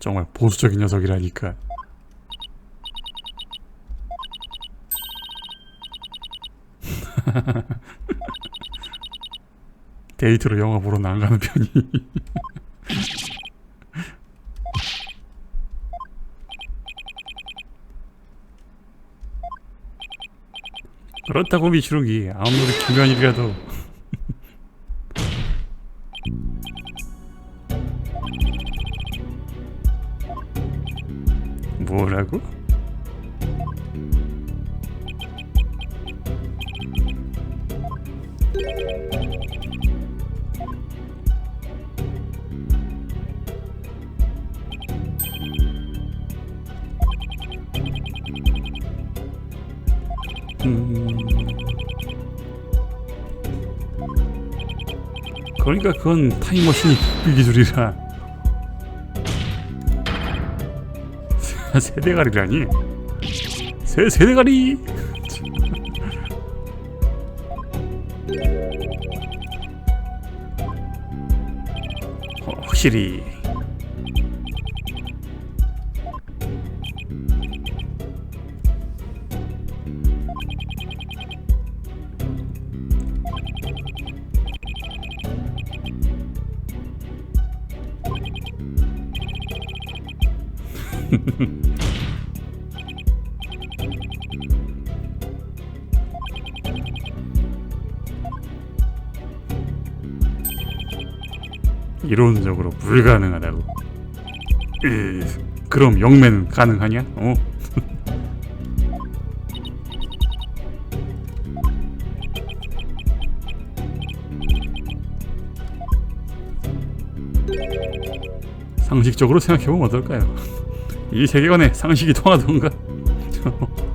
정말 보수적인 녀석이라니까. 데이트로 영화 보러 안 가는 편이. 그렇다고 미추룩이 아무리 김연일이라도 그러니까 그건 타임머신이 그 기술이라. 세대가리라니? 세 세대가리 확실히 이론적으로 불가능하다고. 으, 그럼 영매는 가능하냐? 어? 상식적으로 생각해보면 어떨까요? 이 세계관에 상식이 통하던가?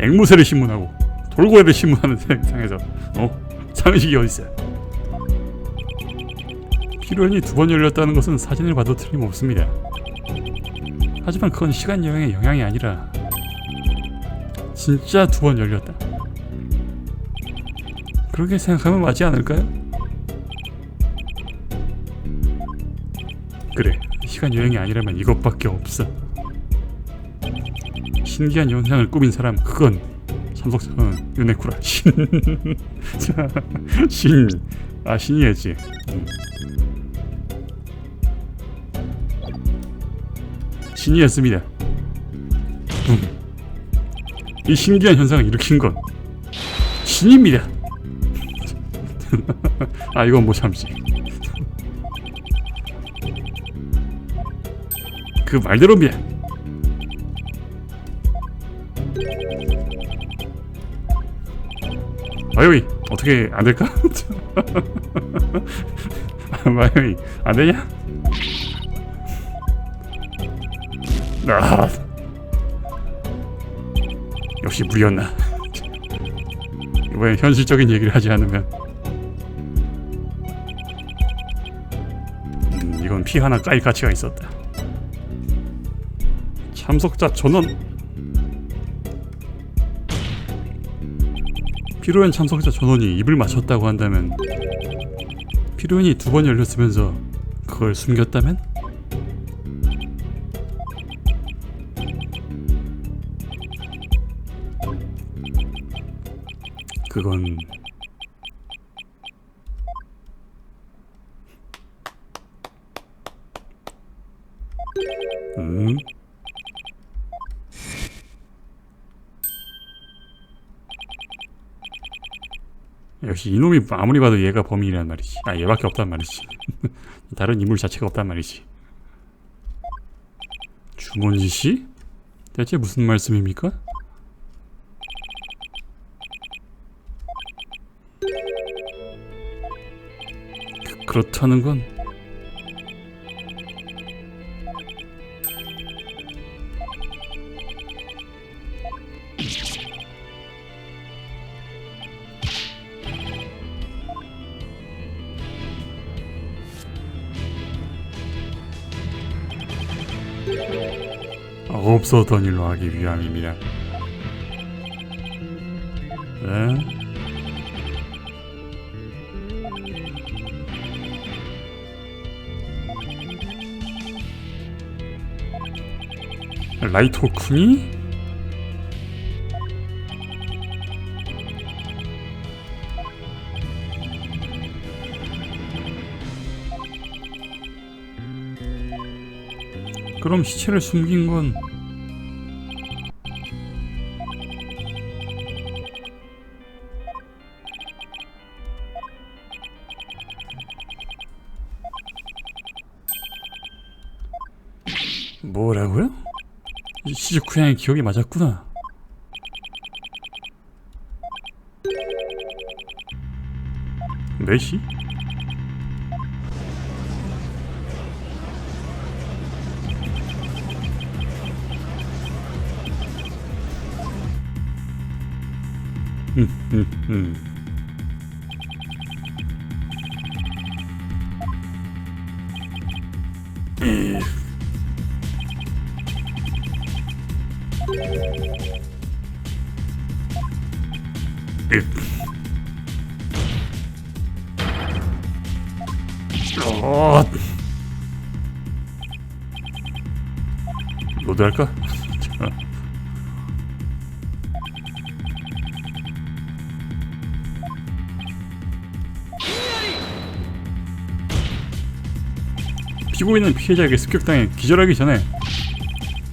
앵무새를 신문하고 돌고래를 신문하는 세상에서 어? 상식이 어딨어? 피로연이 두 번 열렸다는 것은 사진을 봐도 틀림없습니다. 하지만 그건 시간 여행의 영향이 아니라 진짜 두 번 열렸다. 그렇게 생각하면 맞지 않을까요? 그래, 시간 여행이 아니라면 이것밖에 없어. 신기한 현상을 꾸민 사람 그건 참석자는 유네쿠라 신. 자, 신. 아 신이었지. 음. 신이었습니다. 음. 이 신기한 현상을 일으킨 건 신입니다. 아 이건 못 참지. 그 말대로입니다. 마요이 어떻게 안 될까? 마요이 안 되냐? 아 역시 무리였나? 이번엔 현실적인 얘기를 하지 않으면 음, 이건 피 하나 까일 가치가 있었다. 참석자 전원 피로연 참석자 전원이 입을 맞췄다고 한다면 피로연이 두 번 열렸으면서 그걸 숨겼다면? 그건 음? 역시 이놈이 아무리 봐도 얘가 범인이란 말이지. 아 얘밖에 없단 말이지. 다른 인물 자체가 없단 말이지. 주mon지 씨? 대체 무슨 말씀입니까? 그, 그렇다는 건 없었던 일로 하기 위함입니다. 네? 라이토 쿠니? 그럼 시체를 숨긴 건 시즈쿠 양의 기억이 맞았구나. 네시? 음, 음, 음. 자. 피고인은 피해자에게 습격당해 기절하기 전에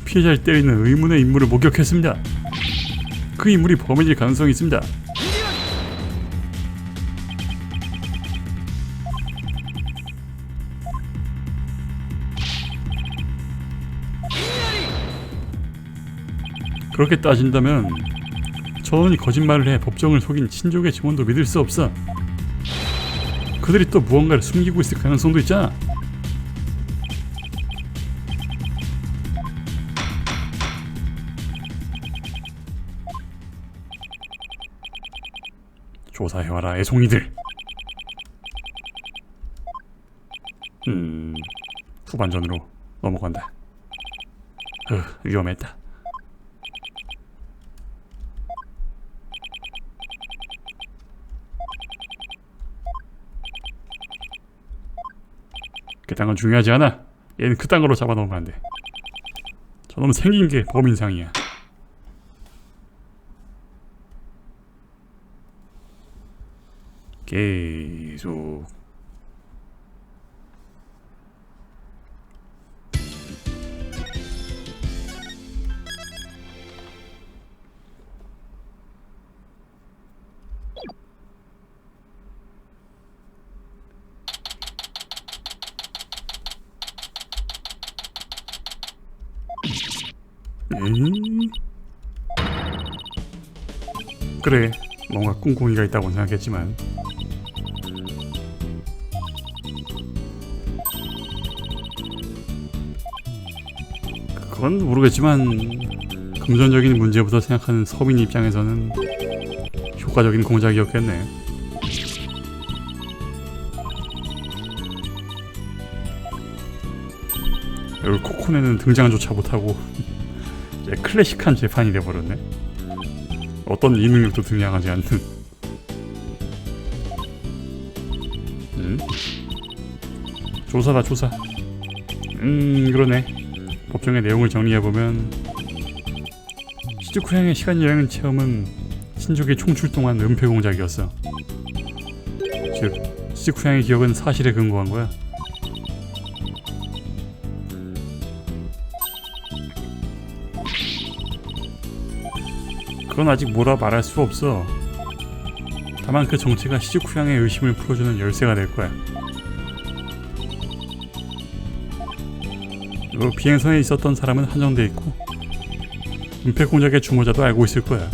피해자를 때리는 의문의 인물을 목격했습니다. 그 인물이 범인일 가능성이 있습니다. 그렇게 따진다면 전원이 거짓말을 해 법정을 속인 친족의 증언도 믿을 수 없어. 그들이 또 무언가를 숨기고 있을 가능성도 있잖아. 조사해와라 애송이들. 음 후반전으로 넘어간다. 으 위험했다. 그딴 건 중요하지 않아. 얘는 그딴 거로 잡아놓으면 안 돼. 저놈은 생긴 게 범인상이야. 계속 에이? 그래 뭔가 꿍꿍이가 있다고 생각했지만 그건 모르겠지만 금전적인 문제부터 생각하는 서민 입장에서는 효과적인 공작이었겠네. 여기 코코네는 등장조차 못하고 이제 클래식한 재판이 돼버렸네. 어떤 이 능력도 등장하지 않는. 음? 조사다 조사. 음 그러네. 법정의 내용을 정리해보면 시즈쿠양의 시간 여행 체험은 신족의 총출동한 은폐 공작이었어. 즉 시즈쿠양의 기억은 사실에 근거한 거야. 그건 아직 뭐라 말할 수 없어. 다만 그 정체가 시즈쿠양의 의심을 풀어주는 열쇠가 될 거야. 그 비행선에 있었던 사람은 한정돼 있고 은폐 공작의 주모자도 알고 있을 거야.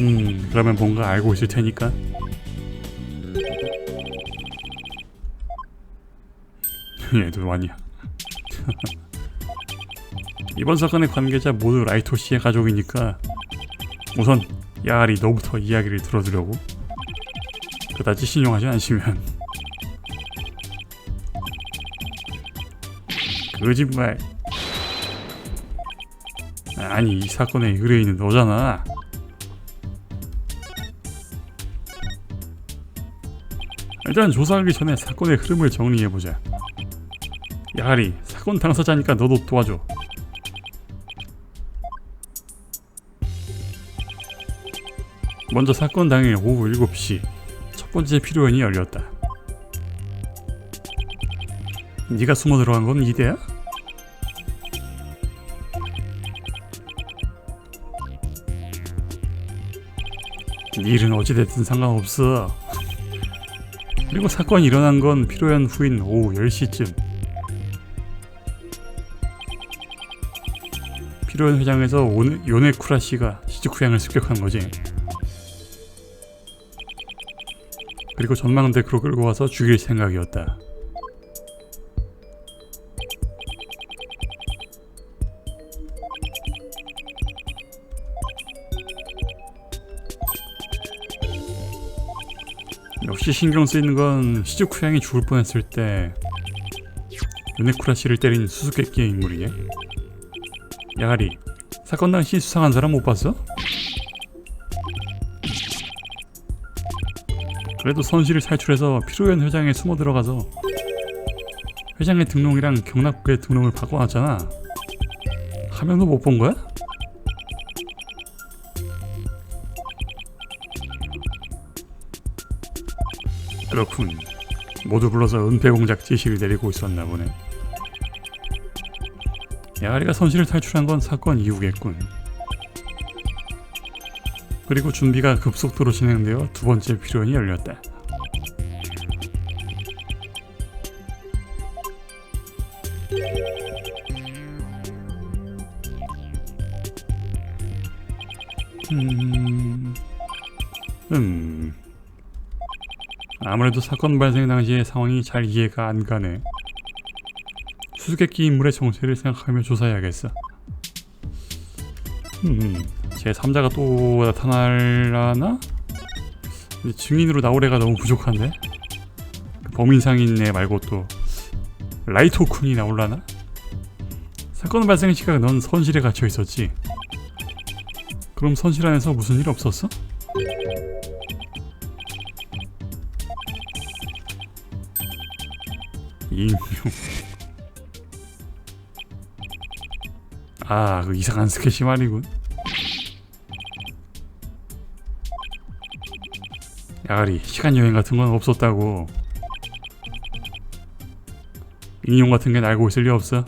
음, 그러면 뭔가 알고 있을 테니까. 얘도 아니야. 이번 사건의 관계자 모두 라이토 씨의 가족이니까 우선 야알이 너부터 이야기를 들어주려고 그다지 신용하지 않으시면 거짓말. 아니 이 사건의 의뢰인은 너잖아. 일단 조사하기 전에 사건의 흐름을 정리해보자. 야리 사건 당사자니까 너도 도와줘 먼저 사건 당일 오후 7시 첫 번째 필요원이 열렸다. 네가 숨어 들어간 건 이대야? 네 일은 어찌됐든 상관없어. 그리고 사건이 일어난 건 필요한 후인 오후 10시쯤. 필요한 회장에서 요네쿠라 씨가 시즈쿠 양을 습격한 거지 그리고 전망대크로 끌고 와서 죽일 생각이었다 역시 신경 쓰이는 건 시즈쿠 양이 죽을 뻔했을 때 요네쿠라 씨를 때린 수수께끼의 인물이네. 야가리, 사건 당시 수상한 사람 못 봤어? 그래도 선실을 탈출해서 피로연 회장에 숨어 들어가서 회장의 등록이랑 경락부의 등록을 바꿔놨잖아. 한 명도 못 본 거야? 그렇군. 모두 불러서 은폐 공작 지시를 내리고 있었나 보네. 야가리가 선실을 탈출한 건 사건 이후겠군. 그리고 준비가 급속도로 진행되어 두 번째 필요원이 열렸다. 음, 음. 아무래도 사건 발생 당시의 상황이 잘 이해가 안 가네. 수수께끼 인물의 정체를 생각하며 조사해야겠어. 음, 제 3자가 또 나타날라나? 증인으로 나올 애가 너무 부족한데? 그 범인 상인 애 말고 또 라이토 쿤이 나올라나? 사건 발생 시각 넌 선실에 갇혀 있었지. 그럼 선실 안에서 무슨 일 없었어? 인용. 아, 그 이상한 스케치 말이군. 야가리, 시간 여행 같은 건 없었다고. 인용 같은 게 알고 있을 리 없어.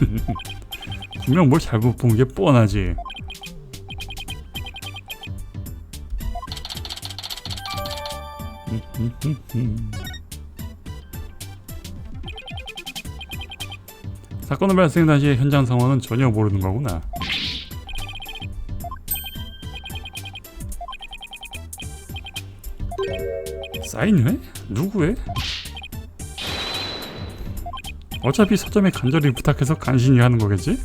분명 뭘 잘못 본 게 뻔하지. 사건의 발생 당시 현장 상황은 전혀 모르는 거구나. 사인회? 누구의? 어차피 서점에 간절히 부탁해서 간신히 하는 거겠지?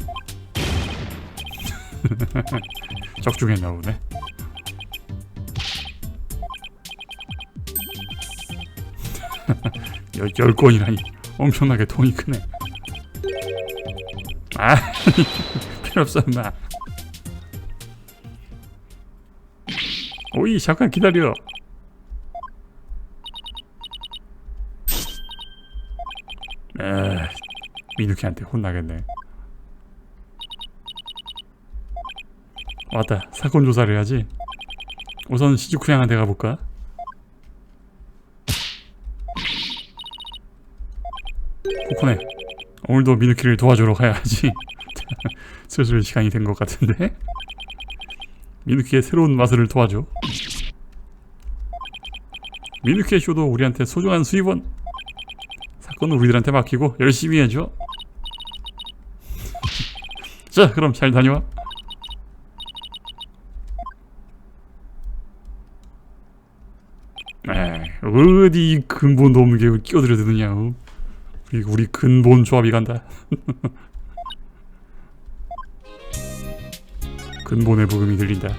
적중했나 보네. 열, 열 건이라니 엄청나게 돈이 크네. 아, 필요 없어, 임마. 오이, 잠깐 기다려. 에, 미누키한테 혼나겠네. 왔다, 사건 조사를 해야지. 우선 시즈쿠양한테 가볼까? 코코네 오늘도 미누키를 도와주러 가야지 슬슬 시간이 된 것 같은데. 미누키의 새로운 마술을 도와줘. 미누키의 쇼도 우리한테 소중한 수입원. 사건은 우리들한테 맡기고 열심히 해줘. 자 그럼 잘 다녀와. 에이, 어디 근본도 없는 게 끼어들여 드느냐 어? 우리, 우리 근본 조합이 간다. 근본의 복음이 들린다.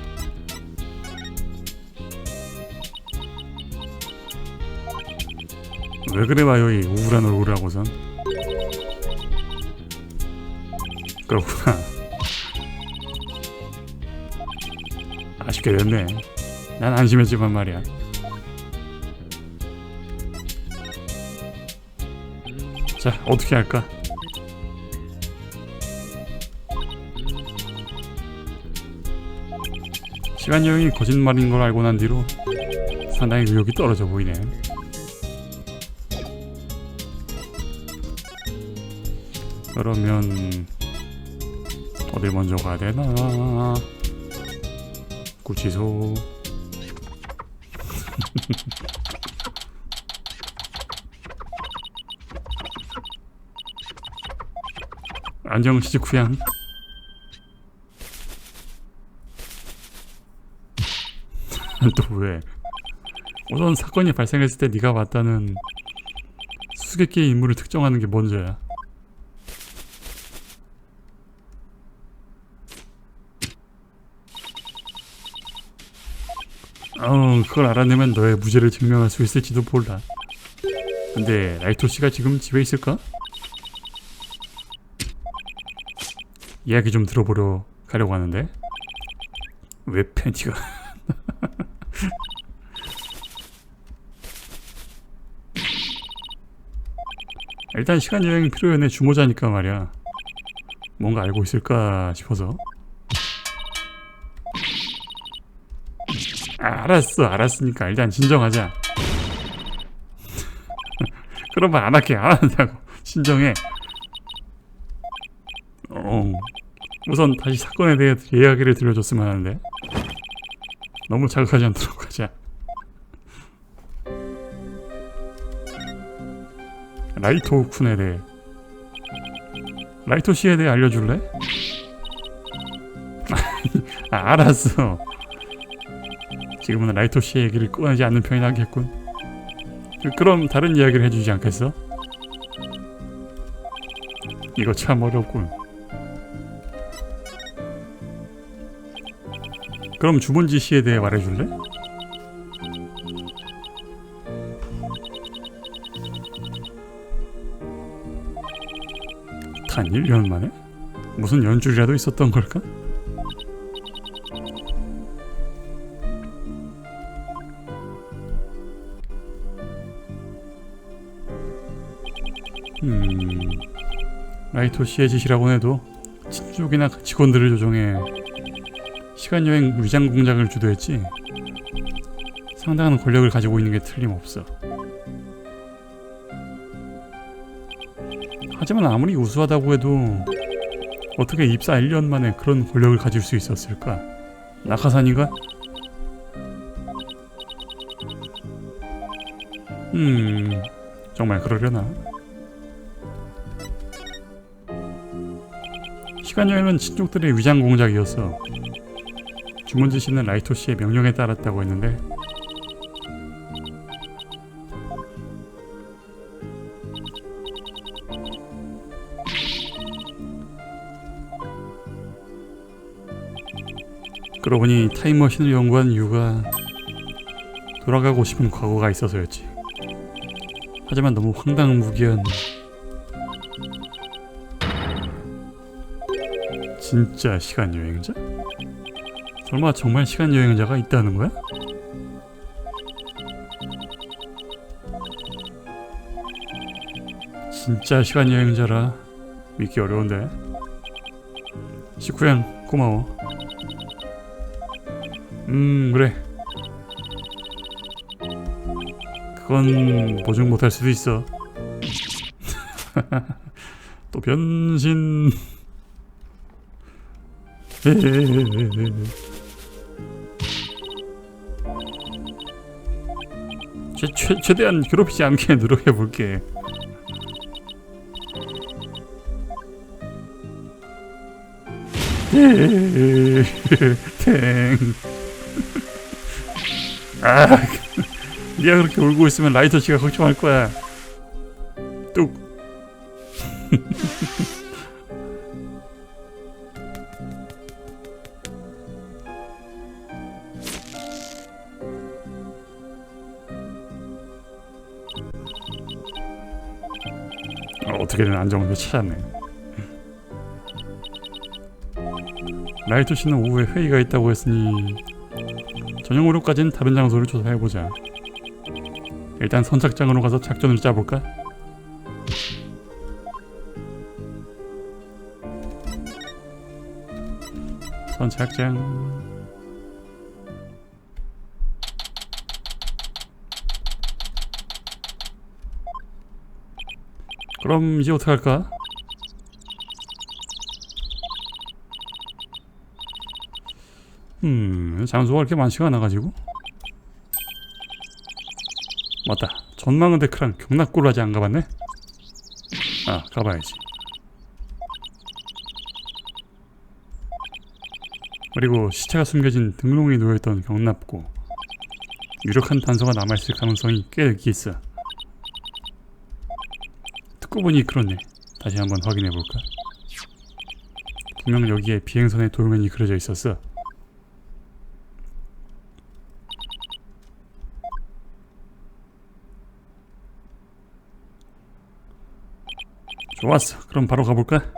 왜 그래 봐요 이? 우울한 얼굴을 하고선. 그렇구나. 아쉽게 됐네. 난 안심했지만 말이야. 자 어떻게 할까? 시간 여행이 거짓말인 걸 알고 난 뒤로 상당히 의욕이 떨어져 보이네. 그러면 어딜 먼저 가야 되나? 구치소. 안녕 시즈쿠양. 또 왜? 우선 사건이 발생했을 때 네가 봤다는 수수께끼의 인물을 특정하는 게 먼저야. 어, 그걸 알아내면 너의 무죄를 증명할 수 있을지도 몰라. 근데 라이토 씨가 지금 집에 있을까? 이야기 좀 들어보려 가려고 하는데 왜 팬티가 일단 시간 여행 필요연애 주모자니까 말이야. 뭔가 알고 있을까 싶어서. 아, 알았어. 알았으니까 일단 진정하자. 그런 말 안 할게. 안 한다고. 진정해. 어 우선 다시 사건에 대해 이야기를 들려줬으면 하는데 너무 자극하지 않도록 하자. 라이토 쿤에 대해. 라이토 씨에 대해 알려줄래? 아, 알았어. 지금은 라이토 씨 얘기를 꺼내지 않는 편이 나겠군. 그- 그럼 다른 이야기를 해주지 않겠어? 이거 참 어렵군 그럼 주문지 씨에 대해 말해줄래? 단 1년 만에? 무슨 연줄이라도 있었던 걸까? 음... 라이토 씨의 짓이라고 해도 친족이나 직원들을 조종해 시간여행 위장 공작을 주도했지 상당한 권력을 가지고 있는 게 틀림없어 하지만 아무리 우수하다고 해도 어떻게 입사 1년 만에 그런 권력을 가질 수 있었을까? 낙하산인가? 음... 정말 그러려나? 시간여행은 친족들의 위장 공작이었어 주문지 씨는 라이토 씨의 명령에 따랐다고 했는데 그러고 보니 타임머신을 연구한 이유가 돌아가고 싶은 과거가 있어서였지 하지만 너무 황당무계한 진짜 시간 여행자? 설마 정말 시간 여행자가 있다는 거야? 진짜 시간 여행자라 믿기 어려운데. 시쿠양 고마워. 음 그래. 그건 보증 못할 수도 있어. 또 변신. 최, 최, 최대한 괴롭히지 않게 노력해 볼게. 탱. 아, 네가 그렇게 울고 있으면 라이터 씨가 걱정할 거야. 뚝. 어떻게든 안정을 찾았네요. 라이트 씨는 오후에 회의가 있다고 했으니 저녁으로까지는 다른 장소를 조사해보자. 일단 선착장으로 가서 작전을 짜볼까? 선착장 그럼 이제 어떡할까? 음 장소가 그렇게 많지가 않아가지고. 맞다. 전망은 데크랑 경락골 아직 안 가봤네? 아 가봐야지. 그리고 시체가 숨겨진 등롱에 놓여있던 경납고 유력한 단서가 남아있을 가능성이 꽤 있어 듣고 보니 그렇네. 다시 한번 확인해 볼까? 분명 여기에 비행선의 돌면이 그려져 있었어. 좋았어. 그럼 바로 가볼까?